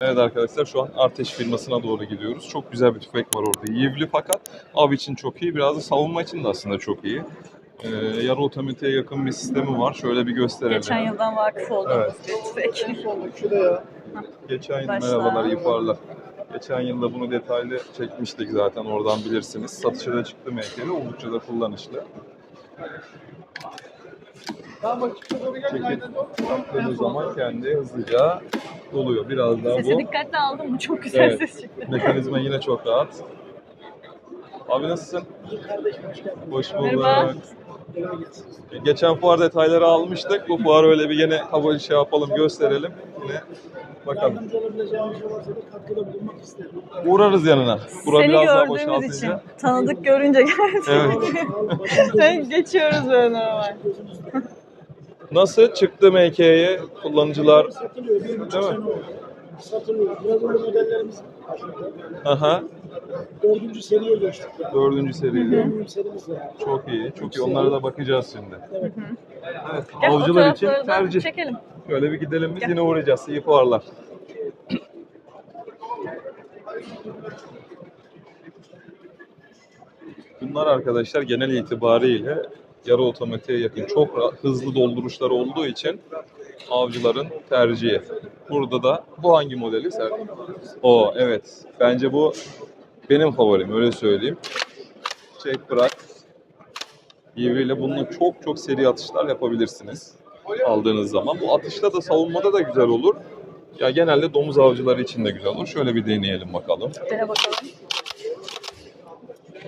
Evet arkadaşlar şu an Arteş firmasına doğru gidiyoruz. Çok güzel bir tüfek var orada. Yivli fakat av için çok iyi. Biraz da savunma için de aslında çok iyi. Ee, yarı otomatiğe yakın bir sistemi var. Şöyle bir gösterelim. Geçen yıldan vakıf olduğumuz Evet. bir tüfek. Şuraya Geçen yıl Başla. merhabalar iyi fuarlar. Geçen yılda bunu detaylı çekmiştik zaten oradan bilirsiniz. Satışa da çıktı MK'de oldukça da kullanışlı. Yaptığınız zaman kendi hızlıca doluyor. Biraz daha Sesi bu. dikkatli aldım mı? Çok güzel Evet. ses çıktı. Mekanizma yine çok rahat. Abi nasılsın? Hoş bulduk. Merhaba. Geçen fuar detayları almıştık. Bu fuar öyle bir yine kabaca şey yapalım, gösterelim. Yine bakalım. yardımcı olabileceğim bir şey varsa da katkıda bulunmak isterim. Uğrarız yanına. Bura Seni biraz daha gördüğümüz için, boşaltınca. tanıdık görünce Evet. Sen geçiyoruz böyle normal. Nasıl çıktı MK'ye kullanıcılar? Satılıyor. Değil mi? Satılıyor. Biraz önce modellerimiz var. Aha. Dördüncü seriye geçtik. Yani. Dördüncü serimiz var. Çok iyi. Çok iyi. Onlara da bakacağız şimdi. Evet. Evet. Gel Avcılar için tercih. Çekelim. Şöyle bir gidelim biz Gel. yine uğrayacağız. İyi fuarlar. Bunlar arkadaşlar genel itibariyle yarı otomatiğe yakın çok hızlı dolduruşlar olduğu için avcıların tercihi. Burada da bu hangi modeli sen? O evet. Bence bu benim favorim öyle söyleyeyim. Çek bırak. Yivri ile bununla çok çok seri atışlar yapabilirsiniz aldığınız zaman. Bu atışta da savunmada da güzel olur. Ya genelde domuz avcıları için de güzel olur. Şöyle bir deneyelim bakalım. Dene bakalım.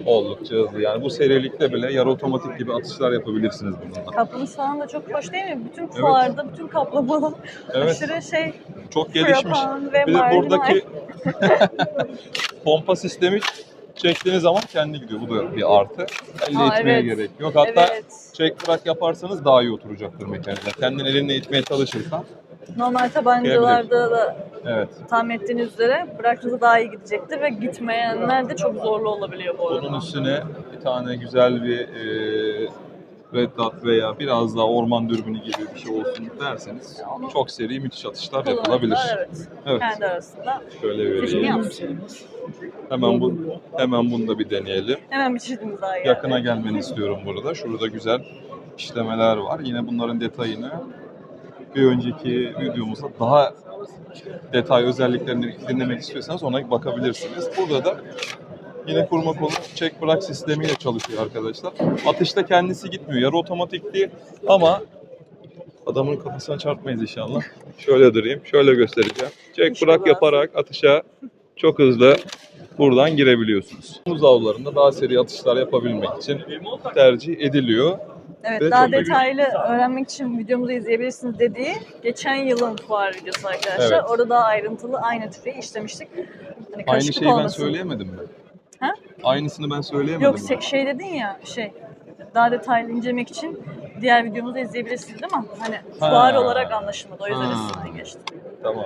Oldukça hızlı. Yani bu serilikte bile yarı otomatik gibi atışlar yapabilirsiniz bununla. Kaplaması falan da çok hoş değil mi? Bütün fuarda, bütün kaplamalı Evet. aşırı şey Çok gelişmiş. yapan ve Bir de marjinal. buradaki pompa sistemi çektiğiniz zaman kendi gidiyor. Bu da bir artı. Elle Aa, itmeye evet. gerek yok. Hatta Evet. çek bırak yaparsanız daha iyi oturacaktır mekanizma. Kendin elinle itmeye çalışırsan. Normal tabancalarda da Evet. tahmin ettiğiniz üzere bıraktığınızda daha iyi gidecektir ve gitmeyenler de çok zorlu olabiliyor bu arada. Bunun üstüne bir tane güzel bir e, Red Dot veya biraz daha orman dürbünü gibi bir şey olsun derseniz Onu çok seri müthiş atışlar yapılabilir. Evet. Evet. Kendi arasında. Şöyle vereyim. Hemen bu hemen bunu da bir deneyelim. Hemen bir çeşitimiz daha geldi. Yakına gelmeni istiyorum burada. Şurada güzel işlemeler var. Yine bunların detayını bir önceki videomuzda daha detay özelliklerini dinlemek istiyorsanız ona bakabilirsiniz. Burada da yine kurma kolu çek bırak sistemiyle çalışıyor arkadaşlar. Atışta kendisi gitmiyor. Yarı otomatik değil ama adamın kafasına çarpmayız inşallah. Şöyle durayım. Şöyle göstereceğim. Çek bırak yaparak atışa çok hızlı buradan girebiliyorsunuz. Domuz avlarında daha seri atışlar yapabilmek için tercih ediliyor. Evet, Ve daha çok da detaylı öğrenmek için videomuzu izleyebilirsiniz dediği geçen yılın fuar videosu arkadaşlar. Evet. Orada daha ayrıntılı aynı tüfeği işlemiştik. Hani Aynı karışıklık şeyi ben olmasın. söyleyemedim mi? Ha? Aynısını ben söyleyemedim Yok mi? se- şey dedin ya şey daha detaylı incelemek için diğer videomuzu izleyebilirsiniz değil mi? Hani Ha. fuar olarak anlaşılmadı o yüzden Ha. üstünden geçtim. Tamam.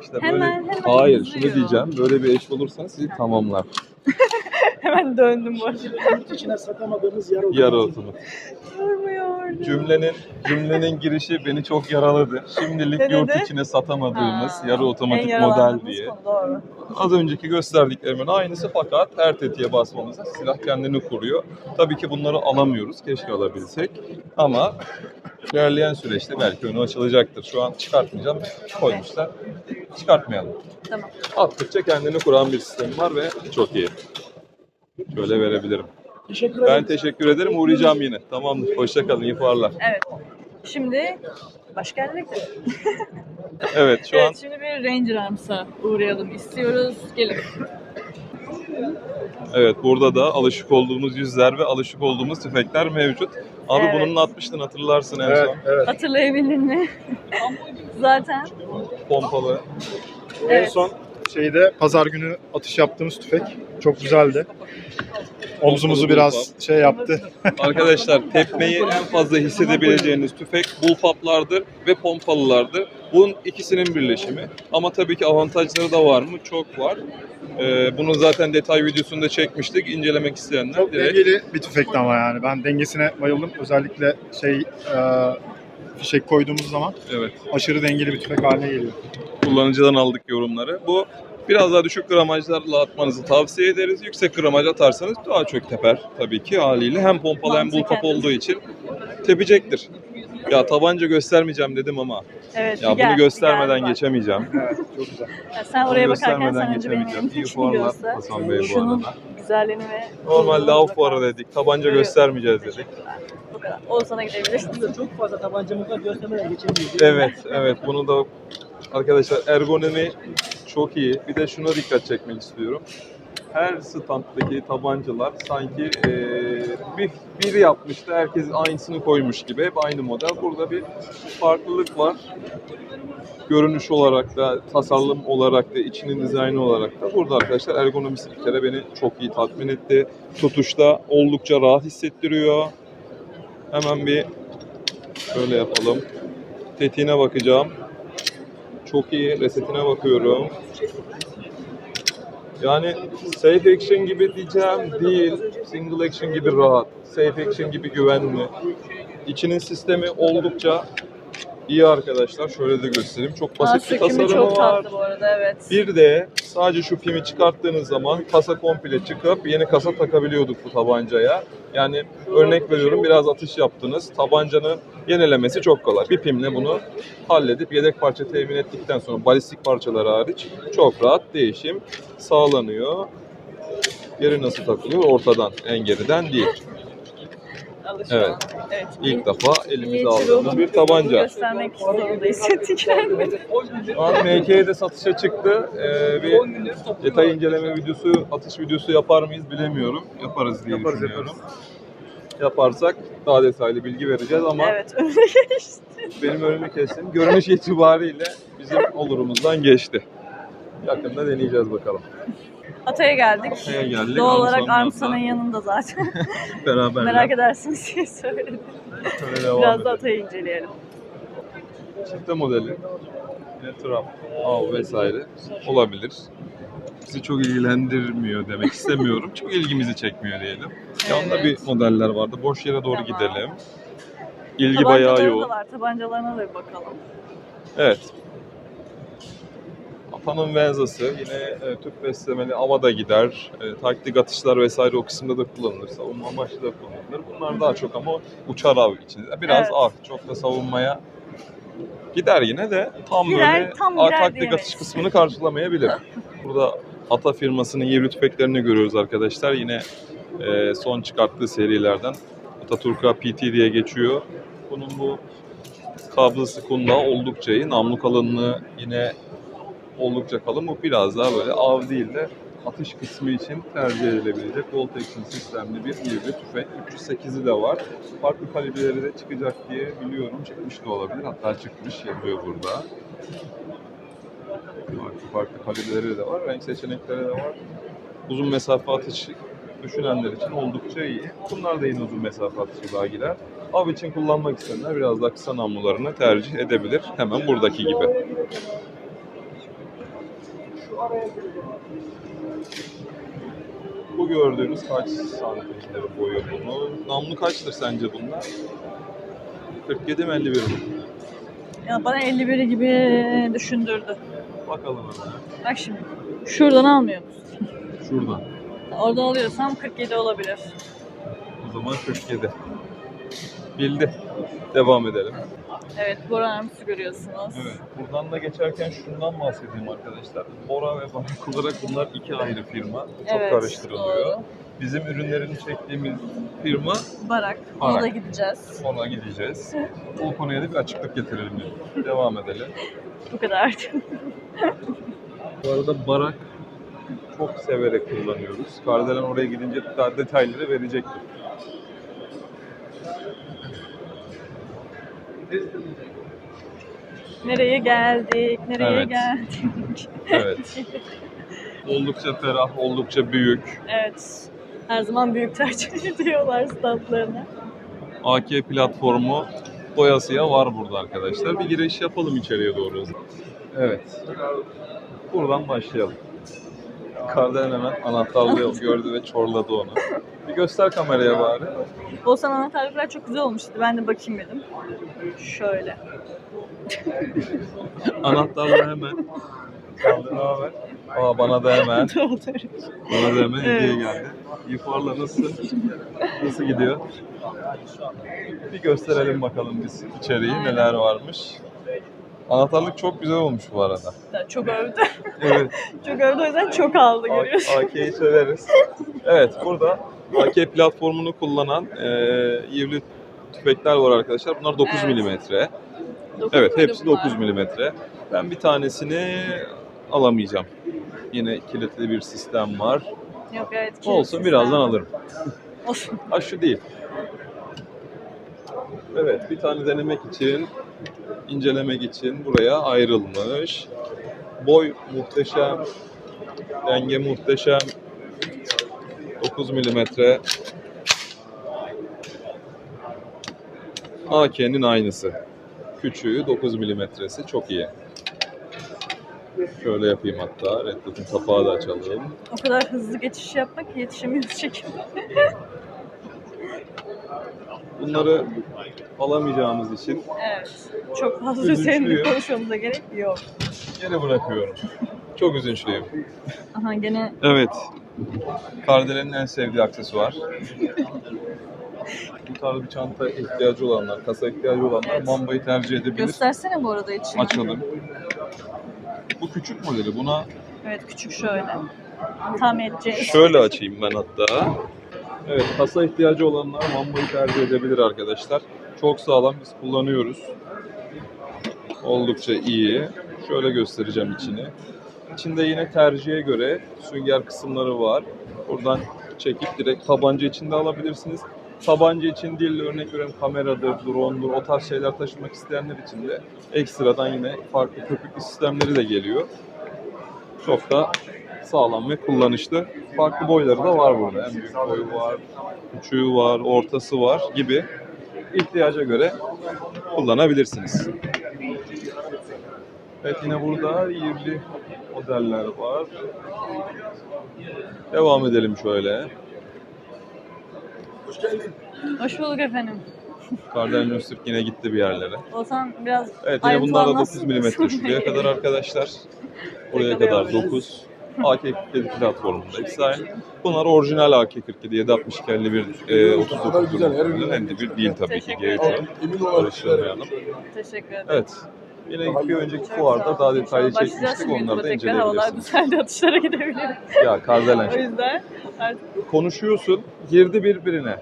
İşte Hemen, böyle... hemen Hayır, hızlıyor. şunu diyeceğim. Böyle bir eş bulursanız sizi tamamlar. Hemen döndüm bu arada. Yurt içine satamadığımız yarı Yarı otomatik. otomatik. Durmuyor. Cümlenin cümlenin girişi beni çok yaraladı. Şimdilik Ne yurt dedi? içine satamadığımız Ha, yarı en otomatik model yaralandığımız diye. konu, Doğru. Az önceki gösterdiklerimin aynısı fakat her tetiğe basmamızda silah kendini kuruyor. Tabii ki bunları alamıyoruz. Keşke alabilsek. Ama ilerleyen süreçte belki önü açılacaktır. Şu an çıkartmayacağım. Koymuşlar. Çıkartmayalım. Tamam. Attıkça kendini kuran bir sistem var ve çok iyi. Şöyle verebilirim. Teşekkür ederim. Ben teşekkür ederim. Uğrayacağım yine. Tamamdır. Hoşçakalın. İyi fuarlar. Evet. Şimdi başka yerlere. Evet şu an Evet, şimdi bir Ranger Arms'a uğrayalım istiyoruz. Gelin. evet burada da alışık olduğumuz yüzler ve alışık olduğumuz tüfekler mevcut. Abi Evet. bununla atmıştın hatırlarsın en Evet, son. evet. Hatırlayabildin mi? Zaten Pompalı. En Evet. son şeyde pazar günü atış yaptığımız tüfek çok güzeldi. Omzumuzu biraz şey yaptı. Arkadaşlar tepmeyi en fazla hissedebileceğiniz tüfek bullpuplardır ve pompalılardır. Bunun ikisinin birleşimi. Ama tabii ki avantajları da var mı? Çok var. Ee, bunu zaten detay videosunda çekmiştik. İncelemek isteyenler Çok direkt dengeli bir tüfekti ama yani. Ben dengesine bayıldım. Özellikle şey e, fişek koyduğumuz zaman evet. aşırı dengeli bir tüfek haline geliyor. kullanıcıdan aldık yorumları. Bu biraz daha düşük gramajlarla atmanızı tavsiye ederiz. Yüksek gramaj atarsanız daha çok teper tabii ki haliyle. Hem pompalı hem bullpup Mantıken. olduğu için tepecektir. Ya tabanca göstermeyeceğim dedim ama Evet. ya gel, bunu göstermeden gel bak. geçemeyeceğim. Çok güzel. Ya sen Bunu oraya bakarken göstermeden sen önce benim geçemeyeceğim. İyi fuarlar. Hasan Bey bu Şunun arada. güzelliğini ve... Normalde av fuarı dedik. Tabanca Evet. göstermeyeceğiz dedik. Oğuzhan'a gidebilirsin. De çok fazla tabancamız var göstermeden geçemiyoruz. Evet, evet. Bunu da arkadaşlar ergonomi çok iyi. Bir de şuna dikkat çekmek istiyorum. Her standdaki tabancalar sanki eee, bir biri yapmış da herkes aynısını koymuş gibi. Hep aynı model. Burada bir farklılık var. Görünüş olarak da, tasarım olarak da, içinin dizaynı olarak da. Burada arkadaşlar ergonomisi bir kere beni çok iyi tatmin etti. Tutuşta oldukça rahat hissettiriyor. Hemen bir şöyle yapalım. Tetiğine bakacağım. Çok iyi. Resetine bakıyorum. Yani safe action gibi diyeceğim değil. Single action gibi rahat. Safe action gibi güvenli. İçinin sistemi oldukça iyi arkadaşlar. Şöyle de göstereyim. Çok Aa, basit bir sökümü tasarımı çok var. tatlı bu arada evet. Bir de sadece şu pimi çıkarttığınız zaman kasa komple çıkıp yeni kasa takabiliyorduk bu tabancaya. Yani örnek veriyorum biraz atış yaptınız. Tabancanın yenilemesi çok kolay. Bir pimle bunu halledip yedek parça temin ettikten sonra balistik parçalar hariç çok rahat değişim sağlanıyor. Geri nasıl takılıyor? Ortadan, en geriden değil. Alışma. Evet. evet. İlk defa elimize aldığımız bir tabanca. Göstermek zorunda hissettik kendimi. Şu an MK'de satışa çıktı. Ee, bir detay inceleme videosu, atış videosu yapar mıyız bilemiyorum. Yaparız diye Yaparız, düşünüyorum. Yaparsak daha detaylı bilgi vereceğiz ama Evet öyle geçti. benim önümü kestim. Görünüş itibariyle bizim olurumuzdan geçti. Yakında deneyeceğiz bakalım. Ataya geldik. Ataya geldik. Doğal olarak Armstrong'un yanında zaten. Beraber Merak edersiniz diye söyledim. Şöyle Biraz da atayı inceleyelim. Çifte modeli. Yine trap, av vesaire olabilir. Bizi çok ilgilendirmiyor demek istemiyorum. çok ilgimizi çekmiyor diyelim. Yanında Evet. bir modeller vardı. Boş yere doğru Tamam. gidelim. İlgi bayağı Tabancaları yoğun. da var. Tabancalarına da bir bakalım. Evet. Apanın benzası yine e, tüp beslemeli ava da gider. E, taktik atışlar vesaire o kısımda da kullanılır. Savunma amaçlı da kullanılır. Bunlar daha çok ama uçar av için. Biraz Evet. av. Çok da savunmaya gider yine de tam Gider, böyle tam gider taktik diyemeyiz. atış kısmını karşılamayabilir. Burada Ata firmasının yevri tüfeklerini görüyoruz arkadaşlar. Yine e, son çıkarttığı serilerden Ataturka PT diye geçiyor. Bunun bu kablosu kundağı oldukça iyi. Namlu kalınlığı yine oldukça kalın. Bu biraz daha böyle av değil de atış kısmı için tercih edilebilecek Bolt Action sistemli bir yivri tüfek. 308'i de var. Farklı kalibreleri de çıkacak diye biliyorum. Çıkmış da olabilir. Hatta çıkmış yazıyor burada. Farklı farklı kalibreleri de var. Renk seçenekleri de var. Uzun mesafe atışı düşünenler için oldukça iyi. Bunlar da yine uzun mesafe atışçılığa girer. Av için kullanmak isteyenler biraz daha kısa namlularını tercih edebilir. Hemen buradaki gibi. Bu gördüğünüz kaç santimetre boyu bunu? Namlu kaçtır sence bunlar? 47 mi 51 mi? Ya bana 51 gibi düşündürdü. Bakalım hemen. Bak şimdi. Şuradan almıyor musun? Şuradan. Orada alıyorsam 47 olabilir. O zaman 47. Bildi. Devam edelim. Evet, Boran Arms'ı görüyorsunuz. Evet. Buradan da geçerken şundan bahsedeyim arkadaşlar. Bora ve Barak olarak bunlar iki ayrı firma. Çok Evet, karıştırılıyor. doğru. Bizim ürünlerini çektiğimiz firma Barak. Ona Barak. da gideceğiz. sonra gideceğiz. Bu konuya da bir açıklık getirelim dedim. Devam edelim. Bu kadar. Bu arada Barak çok severek kullanıyoruz. Kardelen oraya gidince daha detayları verecektir. Nereye geldik? Nereye Evet. geldik? Evet. oldukça ferah, oldukça büyük. Evet. Her zaman büyük tercih ediyorlar statlarını. AK platformu doyasıya var burada arkadaşlar. Bir giriş yapalım içeriye doğru. Evet. Buradan başlayalım. Kardelen hemen anahtarlığı gördü ve çorladı onu. Bir göster kameraya bari. Olsan anahtarlıklar çok güzel olmuştu. Ben de bakayım dedim. Şöyle. Anahtarla hemen. Ne haber? Aa bana da hemen. Bana da hemen hediye Evet. geldi. İyi fuarla nasıl? Nasıl gidiyor? Bir gösterelim bakalım biz içeriği neler varmış. Anahtarlık çok güzel olmuş bu arada. çok övdü. Evet. çok övdü o yüzden çok aldı görüyorsun. AK'yi severiz. Evet burada AK platformunu kullanan e, yivli tüfekler var arkadaşlar. Bunlar 9 Evet. milimetre. Evet hepsi bunlar? 9 milimetre. Ben bir tanesini alamayacağım. Yine kilitli bir sistem var. Yok evet. kilit Olsun sistem. birazdan alırım. Olsun. Ha şu değil. Evet bir tane denemek için, incelemek için buraya ayrılmış. Boy muhteşem, denge muhteşem. 9 milimetre. AK'nin aynısı. Küçüğü 9 milimetresi çok iyi. Şöyle yapayım hatta. Red Dot'un kapağı da açalım. O kadar hızlı geçiş yapmak ki yetişemiyoruz çekim. Bunları alamayacağımız için Evet. Çok fazla Üzüntülüyüm. üzerinde konuşmamıza gerek yok. geri bırakıyorum. Çok üzünçlüyüm. Aha gene Evet. Kardelen'in en sevdiği aksesuar. Bu tarz bir çanta ihtiyacı olanlar, kasa ihtiyacı olanlar Evet. Mamba'yı tercih edebilir. göstersene bu arada içini. Açalım. Bu küçük modeli. Buna Evet küçük şöyle. Tam edeceğiz. şöyle açayım ben hatta. Evet, kasa ihtiyacı olanlar Mamba'yı tercih edebilir arkadaşlar. Çok sağlam, biz kullanıyoruz. Oldukça iyi. Şöyle göstereceğim içini. İçinde yine tercihe göre sünger kısımları var. Buradan çekip direkt tabanca içinde alabilirsiniz. Tabanca için değil, örnek veriyorum kameradır, drone'dur, o tarz şeyler taşımak isteyenler için de ekstradan yine farklı köpüklü sistemleri de geliyor. Çok da sağlam ve kullanışlı. Farklı boyları da var burada. En büyük boyu var, küçüğü var, ortası var gibi ihtiyaca göre kullanabilirsiniz. Evet yine burada yivli modeller var. Devam edelim şöyle. Hoş bulduk efendim. Kardel Nusrik yine gitti bir yerlere. Olsan biraz Evet yine bunlar da anlatsın. 9 mm şuraya kadar arkadaşlar. Buraya kadar kadar alırız? 9. AK-47 platformunda hepsi aynı. Bunlar orijinal AK-47 762 51 e, 39 grubunun hem de bir değil tabii ki G3'ün. Karıştırmayalım. Teşekkür ederim. Evet. Yine bir önceki fuarda daha detaylı çekmiştik. Onları da tekrar havalar düzeldi atışlara gidebilirim. Ya Kardelen. O yüzden artık Konuşuyorsun, girdi birbirine.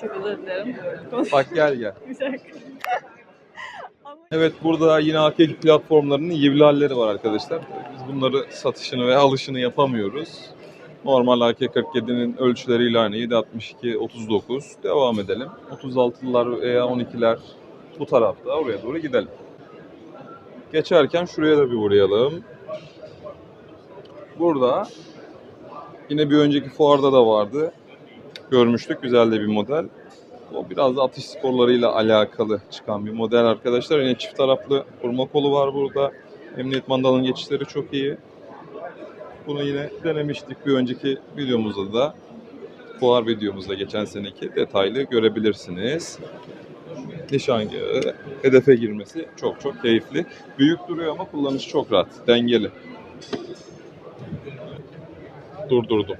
çok özür dilerim. Bak gel gel. Evet burada yine AK platformlarının yivli halleri var arkadaşlar. Biz bunları satışını ve alışını yapamıyoruz. Normal AK-47'nin ölçüleriyle aynı 7.62 39. Devam edelim. 36'lar veya 12'ler bu tarafta. Oraya doğru gidelim. Geçerken şuraya da bir uğrayalım. Burada yine bir önceki fuarda da vardı. Görmüştük. Güzel de bir model. O biraz da atış sporlarıyla alakalı çıkan bir model arkadaşlar. Yine çift taraflı vurma kolu var burada. Emniyet mandalının geçişleri çok iyi. Bunu yine denemiştik bir önceki videomuzda da. Fuar videomuzda geçen seneki detaylı görebilirsiniz. Nişangahı, hedefe girmesi çok çok keyifli. Büyük duruyor ama kullanışı çok rahat, dengeli. Durdurdum.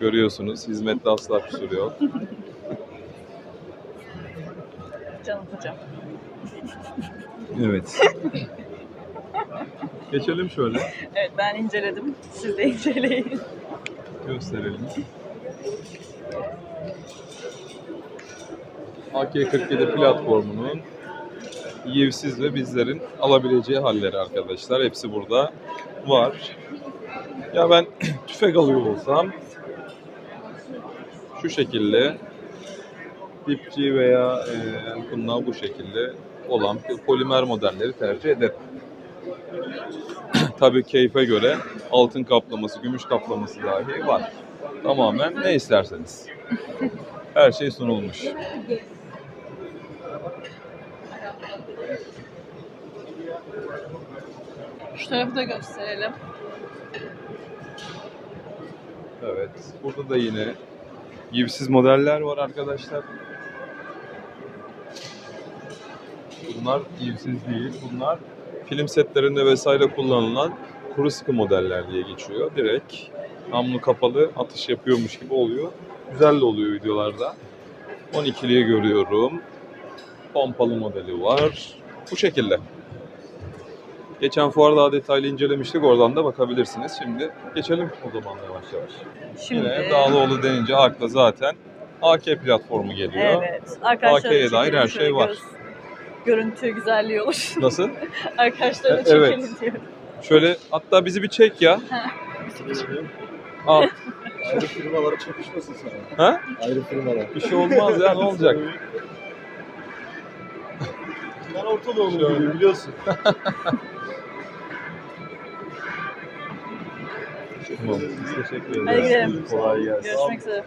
Görüyorsunuz hizmette asla kusur yok. Canım hocam. Evet. Geçelim şöyle. Evet ben inceledim. Siz de inceleyin. Gösterelim. AK-47 platformunun yivsiz ve bizlerin alabileceği halleri arkadaşlar. Hepsi burada var. Ya ben tüfek alıyor olsam şu şekilde dipçi veya e, bundan bu şekilde olan polimer modelleri tercih ederim. Tabii keyfe göre altın kaplaması, gümüş kaplaması dahi var. Tamamen ne isterseniz. Her şey sunulmuş. Şu tarafı da gösterelim. Evet. Burada da yine gibisiz modeller var arkadaşlar. Bunlar gibisiz değil. Bunlar film setlerinde vesaire kullanılan kuru sıkı modeller diye geçiyor. Direkt namlu kapalı atış yapıyormuş gibi oluyor. Güzel de oluyor videolarda. 12'liyi görüyorum. Pompalı modeli var. Bu şekilde. Geçen fuar daha detaylı incelemiştik. Oradan da bakabilirsiniz. Şimdi geçelim o zaman yavaş yavaş. Şimdi Yine Dağlıoğlu denince akla zaten AK platformu geliyor. Evet. AK'ye dair her şey var. Görüntü güzelliği olur. Nasıl? Arkadaşlara E- çekelim evet. diyorum. Şöyle hatta bizi bir çek ya. Al. Ayrı firmalara çakışmasın sana. Ha? Ayrı firmalar. Bir şey olmaz ya ne olacak? Ben ortada onu Şöyle. biliyorsun. Tamam. Biz teşekkür ederiz. Hadi gidelim. Kolay gelsin. Görüşmek üzere.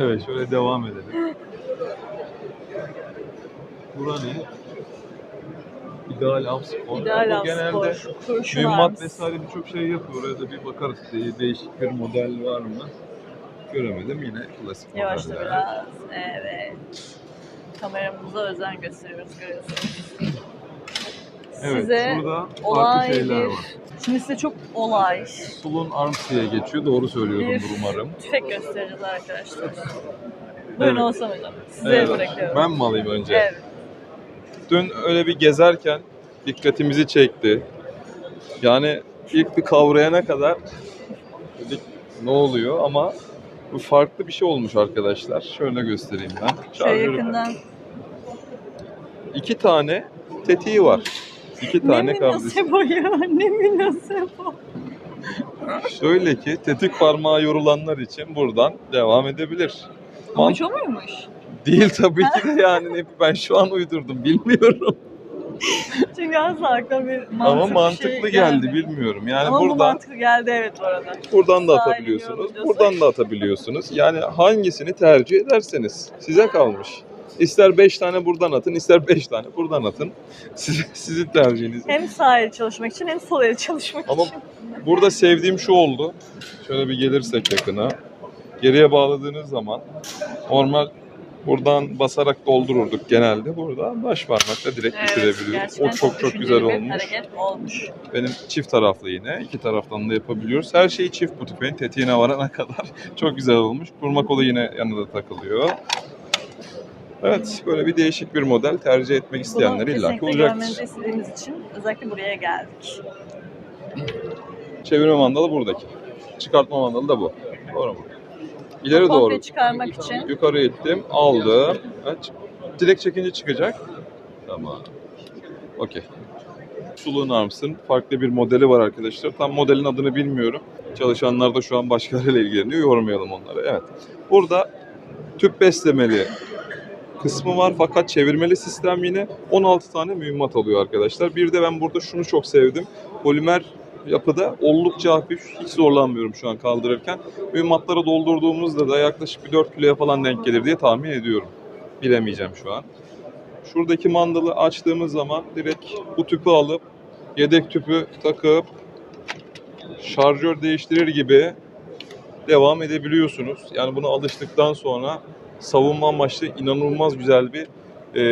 Evet şöyle devam edelim. Bura ne? İdeal Avspor. İdeal Bu genelde Avspor. Kurşun mühimmat vesaire birçok şey yapıyor. Oraya da bir bakarız. De- Değişik bir model var mı? Göremedim. Yine klasik Yavaşla modeller. biraz. Evet. Kameramıza özen gösteriyoruz görüyorsunuz. Evet, Size burada farklı olay şeyler bir... var. Şimdi size çok olay. Sulun Arms diye geçiyor. Doğru söylüyorumdur Bir umarım. tüfek göstereceğiz arkadaşlar. Buyurun Evet. olsam hocam. Size Evet. bırakıyorum. Ben mi alayım önce? Evet. Dün öyle bir gezerken dikkatimizi çekti. Yani ilk bir kavrayana kadar dedik ne oluyor ama bu farklı bir şey olmuş arkadaşlar. Şöyle göstereyim ben. Şöyle yakından. İki tane tetiği var. İki tane ne münasebe o ya? Ne münasebe o? Şöyle ki tetik parmağı yorulanlar için buradan devam edebilir. Ama Man- hiç o muymuş? Değil tabii ki de yani ne- ben şu an uydurdum bilmiyorum. Çünkü asla aklıma bir mantıklı Ama mantıklı şey geldi gelmedi. bilmiyorum. Yani Ama bu buradan mantıklı geldi evet bu arada. buradan da atabiliyorsunuz. Buradan da atabiliyorsunuz. Yani hangisini tercih ederseniz size kalmış. İster 5 tane buradan atın, ister 5 tane buradan atın. Siz, sizin tercihiniz. Hem sağ el çalışmak için hem sol el çalışmak Ama için. burada sevdiğim şu oldu. Şöyle bir gelirsek yakına. Geriye bağladığınız zaman normal buradan basarak doldururduk genelde. Burada baş parmakla direkt düşürebiliyoruz. gerçekten O çok çok güzel olmuş. olmuş. Benim çift taraflı yine. iki taraftan da yapabiliyoruz. Her şeyi çift bu tüfeğin tetiğine varana kadar. çok güzel olmuş. Kurma kolu yine yanında takılıyor. Evet, böyle bir değişik bir model tercih etmek isteyenler Bunu illaki kesinlikle görmenizi olacaktır. istediğimiz için özellikle buraya geldik. Çevirme mandalı buradaki. Çıkartma mandalı da bu. Doğru mu? İleri Komple doğru. çıkarmak için. Yukarı ittim, aldım. Evet. Direkt çekince çıkacak. Tamam. Okey. Suluğun Arms'ın farklı bir modeli var arkadaşlar. Tam modelin adını bilmiyorum. Çalışanlar da şu an başkalarıyla ilgileniyor. Yormayalım onları. Evet. Burada tüp beslemeli kısmı var fakat çevirmeli sistem yine 16 tane mühimmat alıyor arkadaşlar. Bir de ben burada şunu çok sevdim. Polimer yapıda oldukça hafif. Hiç zorlanmıyorum şu an kaldırırken. Mühimmatları doldurduğumuzda da yaklaşık bir 4 kiloya falan denk gelir diye tahmin ediyorum. Bilemeyeceğim şu an. Şuradaki mandalı açtığımız zaman direkt bu tüpü alıp yedek tüpü takıp şarjör değiştirir gibi devam edebiliyorsunuz. Yani buna alıştıktan sonra savunma amaçlı inanılmaz güzel bir e,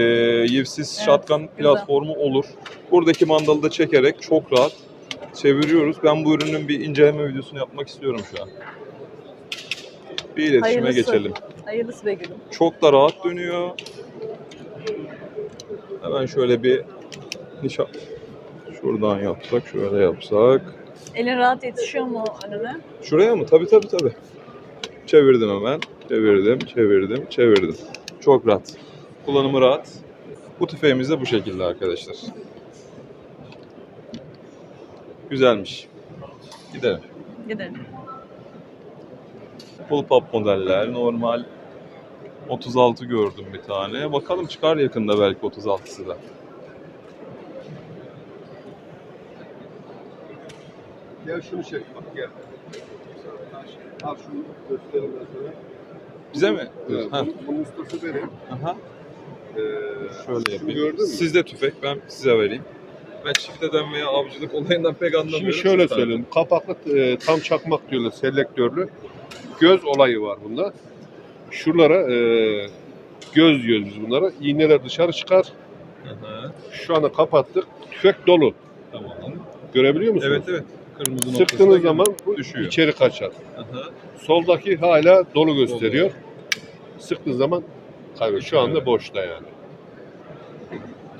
yivsiz Evet, shotgun güzel. platformu olur. Buradaki mandalı da çekerek çok rahat çeviriyoruz. Ben bu ürünün bir inceleme videosunu yapmak istiyorum şu an. Bir iletişime Hayırlısı. geçelim. Hayırlısı be gülüm. Çok da rahat dönüyor. Hemen şöyle bir nişan şuradan yapsak, şöyle yapsak. Elin rahat yetişiyor mu önüne? Şuraya mı? Tabii tabii tabii. Çevirdim hemen. Çevirdim, çevirdim, çevirdim. Çok rahat. Kullanımı rahat. Bu tüfeğimiz de bu şekilde arkadaşlar. Güzelmiş. Gidelim. Gidelim. Pull-up modeller, normal 36 gördüm bir tane. Bakalım çıkar yakında belki 36'sı da. Gel şunu çek bak gel. Al şunu göstereyim ben sana. Bize mi? Evet, Ha. bunun, ustası benim. Aha. Ee, Şöyle yapayım. Sizde tüfek, ben size vereyim. Ben çifteden veya avcılık olayından pek anlamıyorum. Şimdi şöyle söyleyeyim. Kapaklı e, tam çakmak diyorlar selektörlü. Göz olayı var bunda. Şuralara e, göz diyoruz biz bunlara. İğneler dışarı çıkar. hı, Şu anda kapattık. Tüfek dolu. Tamam. Görebiliyor musunuz? Evet evet. Kırmızı Sıktığınız zaman bu düşüyor. içeri kaçar. Hı. Soldaki hala dolu gösteriyor. Sıktığınız zaman kaybediyor. Şu anda boşta yani.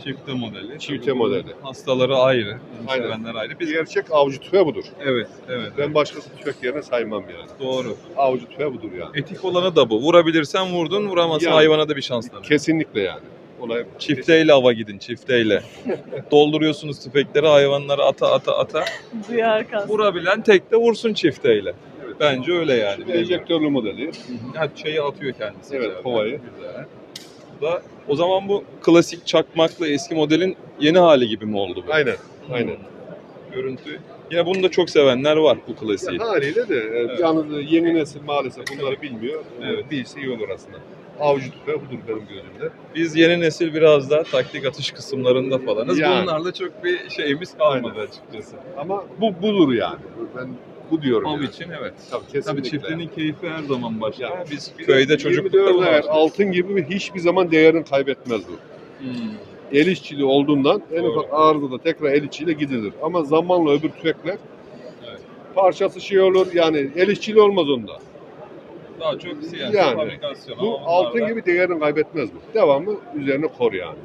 Çifte modeli. Çifte Tabii modeli. Hastaları ayrı. Aynen. Sevenler ayrı. Biz Gerçek avcı tüfeği budur. evet evet. Ben başkası tüfek yerine saymam yani. Doğru. Avcı tüfeği budur yani. Etik olanı da bu. Vurabilirsen vurdun, vuramazsan Yani. hayvana da bir şans tanı. Kesinlikle yani. Olay Çifteyle ava gidin, çifteyle. Dolduruyorsunuz tüfekleri, hayvanları ata ata ata. Duyar kalsın. Vurabilen tek de vursun çifteyle. Bence öyle yani. Şimdi enjektörlü modeli. Ha, şeyi atıyor kendisi. Evet, kovayı. Güzel. Bu Da, o zaman bu klasik çakmaklı eski modelin yeni hali gibi mi oldu bu? Aynen. Aynen. Görüntü. Yine bunu da çok sevenler var bu klasiği. Ya haliyle de e, Evet. yalnız yeni nesil maalesef bunları bilmiyor. Evet. Bilse iyi olur aslında. Avcı tüfeği budur benim gözümde. Biz yeni nesil biraz da taktik atış kısımlarında falanız. Yani. Bunlarla çok bir şeyimiz kalmadı açıkçası. Ama bu budur yani. Ben bu diyorum Av yani. için evet. Tabii kesinlikle. Tabii çiftliğin keyfi her zaman başka. Ya, Biz köyde çocuklukta 24 bunu ayar başladık. altın gibi bir hiçbir zaman değerini kaybetmez bu. Hmm. El işçiliği olduğundan en Doğru. ufak arızada tekrar el işçiliğiyle gidilir. Ama zamanla öbür tüfekler Evet. parçası şey olur yani el işçiliği olmaz onda. Daha çok siyasi Yani, fabrikasyon. Bu altın gibi değerini kaybetmez bu. Devamlı üzerine kor yani.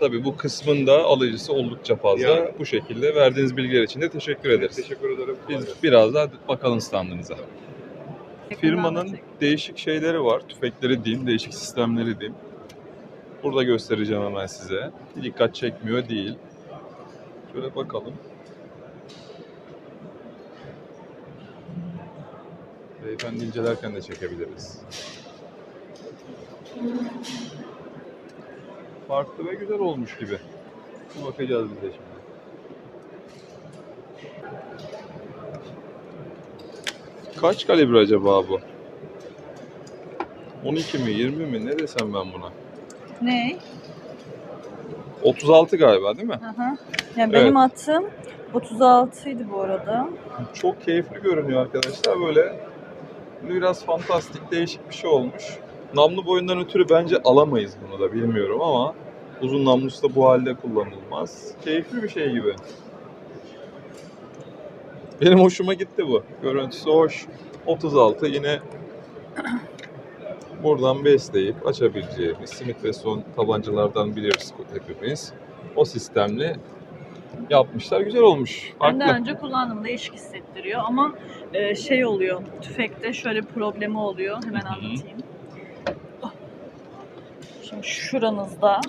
Tabii bu kısmın da alıcısı oldukça fazla. Yani. Bu şekilde verdiğiniz bilgiler için de teşekkür ederiz. Teşekkür ederim. Biz biraz daha bakalım standınıza. Firmanın değişik şeyleri var. Tüfekleri diyeyim, değişik sistemleri diyeyim. Burada göstereceğim hemen size. Dikkat çekmiyor değil. Şöyle bakalım. Beyefendi incelerken de çekebiliriz. Farklı ve güzel olmuş gibi. Bakacağız biz de şimdi. Kaç kalibre acaba bu? 12 mi 20 mi ne desem ben buna? Ne? 36 galiba değil mi? Aha. Yani benim attığım 36 idi bu arada. Çok keyifli görünüyor arkadaşlar böyle. Biraz fantastik değişik bir şey olmuş. Namlu boyundan ötürü bence alamayız bunu da bilmiyorum ama uzun namlusu da bu halde kullanılmaz. Keyifli bir şey gibi. Benim hoşuma gitti bu. Görüntüsü hoş. 36 yine buradan besleyip açabileceğimiz Smith Wesson tabancalardan biliriz hepimiz. O sistemle yapmışlar. Güzel olmuş. Ben Farklı. de önce kullandım değişik hissettiriyor ama e, şey oluyor tüfekte şöyle problemi oluyor hemen Hı hı. Şimdi şuranızda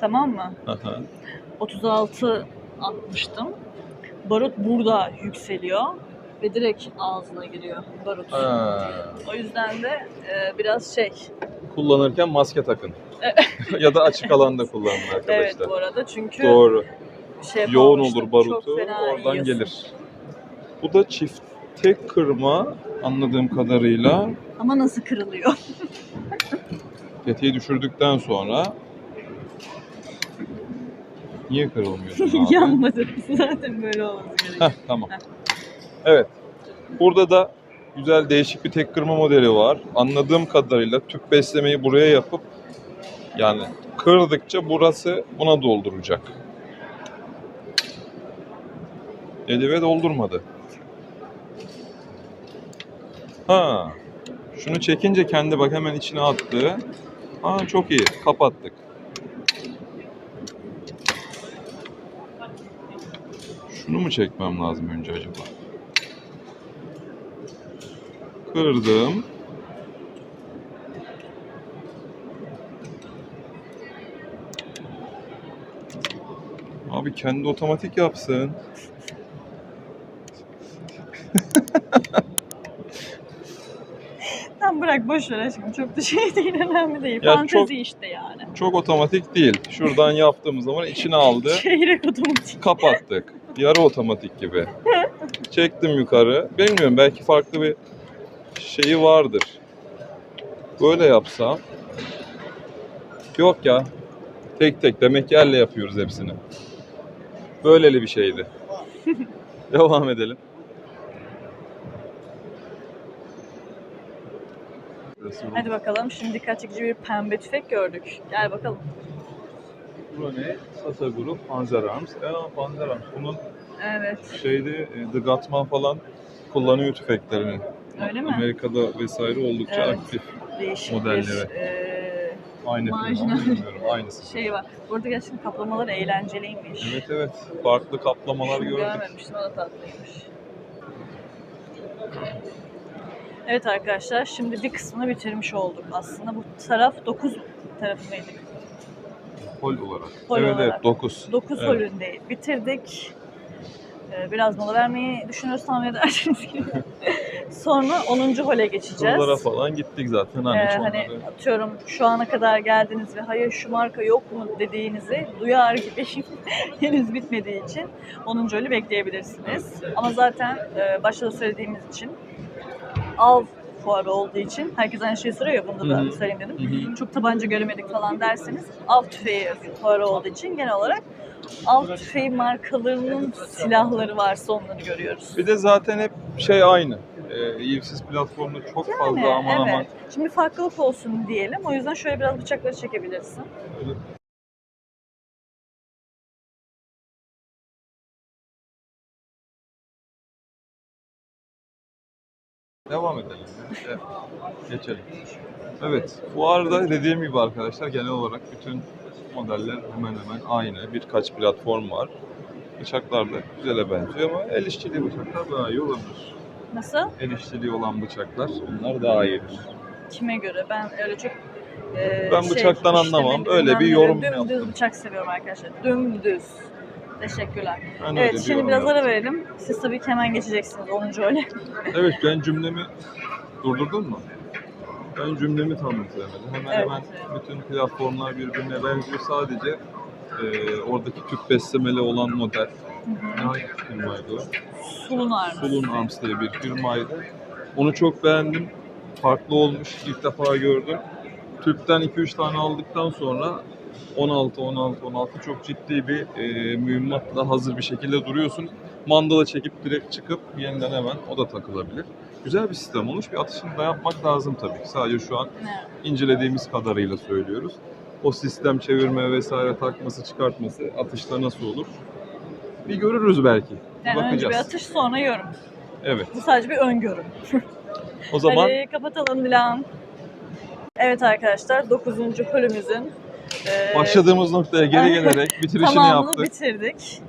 tamam mı? Aha. 36 atmıştım. Barut burada yükseliyor ve direkt ağzına giriyor barut. Ha. O yüzden de e, biraz şey. Kullanırken maske takın. ya da açık alanda kullanın Evet arkadaşlar. bu arada çünkü Doğru. şey Yoğun olur barutu. Oradan yiyorsun. gelir. Bu da çifte kırma anladığım kadarıyla. Ama nasıl kırılıyor? Tetiği düşürdükten sonra Niye kırılmıyorsun abi? Yanmadı. Zaten böyle olması gerekiyor. Heh, tamam. Evet. Burada da güzel değişik bir tek kırma modeli var. Anladığım kadarıyla tüp beslemeyi buraya yapıp yani kırdıkça burası buna dolduracak. Dedi ve doldurmadı. Ha. Şunu çekince kendi bak hemen içine attı. Ha çok iyi. Kapattık. Şunu mu çekmem lazım önce acaba? Kırdım. Abi kendi otomatik yapsın. Tamam bırak boş ver aşkım. Çok da şey değil önemli değil. Ya Fantezi çok- işte yani. Çok otomatik değil. Şuradan yaptığımız zaman içine aldı. Çeyrek otomatik. Kapattık. Yarı otomatik gibi. Çektim yukarı. Bilmiyorum belki farklı bir şeyi vardır. Böyle yapsam. Yok ya. Tek tek demek ki elle yapıyoruz hepsini. Böyleli bir şeydi. Devam edelim. Burası bu. Hadi bakalım. Şimdi dikkat çekici bir pembe tüfek gördük. Gel bakalım. Bu ne? Sasa Grup Panzer Arms. Ya Panzer Arms. Bunun Evet. şeyde e, The Gatman falan kullanıyor tüfeklerini. Öyle mi? Amerika'da vesaire oldukça Evet. aktif. Değişik Modelleri. eee, Aynı firma Marjinal. bilmiyorum. Aynısı. şey var. Burada gerçekten kaplamalar eğlenceliymiş. Evet evet. Farklı kaplamalar Şunu gördük. Görmemiştim. O da tatlıymış. Evet arkadaşlar şimdi bir kısmını bitirmiş olduk. Aslında bu taraf 9 tarafı mıydı? Hol olarak. Hol evet olarak. evet 9. 9 Evet. holünde bitirdik. Ee, Biraz mola vermeyi düşünüyoruz tahmin edersiniz gibi. Sonra 10. hole geçeceğiz. Şuralara falan gittik zaten. Hani, Ee, hani atıyorum şu ana kadar geldiniz ve hayır şu marka yok mu dediğinizi duyar gibi henüz bitmediği için 10. hole bekleyebilirsiniz. Ama zaten e, başta da söylediğimiz için av fuarı olduğu için herkes aynı şeyi soruyor ya bunu da Hı hı. söyleyeyim dedim. Hı hı. Çok tabanca göremedik falan derseniz av tüfeği fuarı olduğu için genel olarak av tüfeği markalarının silahları varsa onları görüyoruz. Bir de zaten hep şey aynı. Ee, Eğimsiz platformda çok fazla Yani aman evet. aman. Şimdi farklılık olsun diyelim. O yüzden şöyle biraz bıçakları çekebilirsin. Öyle. Devam edelim. Evet. Geçelim. Evet, bu arada dediğim gibi arkadaşlar genel olarak bütün modeller hemen hemen aynı. Birkaç platform var. Bıçaklar da güzele benziyor ama el işçiliği bıçaklar daha iyi olabilir. Nasıl? El işçiliği olan bıçaklar onlar daha iyidir. Kime göre? Ben öyle çok e, Ben bıçaktan anlamam. Öyle bir yorum ne, Dümdüz yaptım. bıçak seviyorum arkadaşlar. Dümdüz. Teşekkürler. Ben evet şimdi biraz ara verelim. Siz tabii ki hemen geçeceksiniz 10. öyle. Evet ben cümlemi durdurdun mu? Ben cümlemi tam bitiremedim. Hemen Evet. hemen bütün platformlar birbirine benziyor. Sadece e, oradaki tüp beslemeli olan model. Hangi firmaydı o? Sulun armı. Sulun Arms diye bir firmaydı. Onu çok beğendim. Farklı olmuş. İlk defa gördüm. Tüpten 2-3 tane aldıktan sonra 16 16 16 çok ciddi bir e, mühimmatla hazır bir şekilde duruyorsun. Mandala çekip direkt çıkıp yeniden hemen o da takılabilir. Güzel bir sistem olmuş. Bir atışını da yapmak lazım tabii ki. Sadece şu an incelediğimiz kadarıyla söylüyoruz. O sistem çevirme vesaire takması çıkartması atışta nasıl olur? Bir görürüz belki. Yani önce bir Bakacağız. atış sonra yorum. Evet. Bu sadece bir öngörü. O zaman Hadi kapatalım Dilan. Evet arkadaşlar 9. bölümümüzün e, başladığımız noktaya geri gelerek bitirişini tamamını yaptık. bitirdik.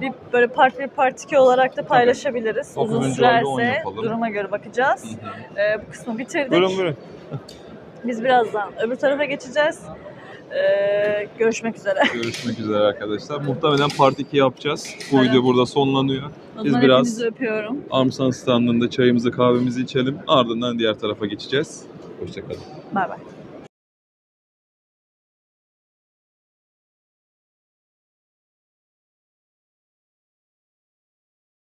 Bir böyle part 1 part 2 olarak da paylaşabiliriz. Tabii. Uzun Dokuzuncu ayda on sürerse yapalım. duruma göre bakacağız. E, bu kısmı bitirdik. Buyurun buyurun. Biz birazdan öbür tarafa geçeceğiz. E, görüşmek üzere. Görüşmek üzere arkadaşlar. Muhtemelen part 2 yapacağız. Bu Aynen. video burada sonlanıyor. O Biz zaman biraz- hepinizi öpüyorum. Armsan standında çayımızı kahvemizi içelim. Ardından diğer tarafa geçeceğiz. Hoşçakalın. Bay bay.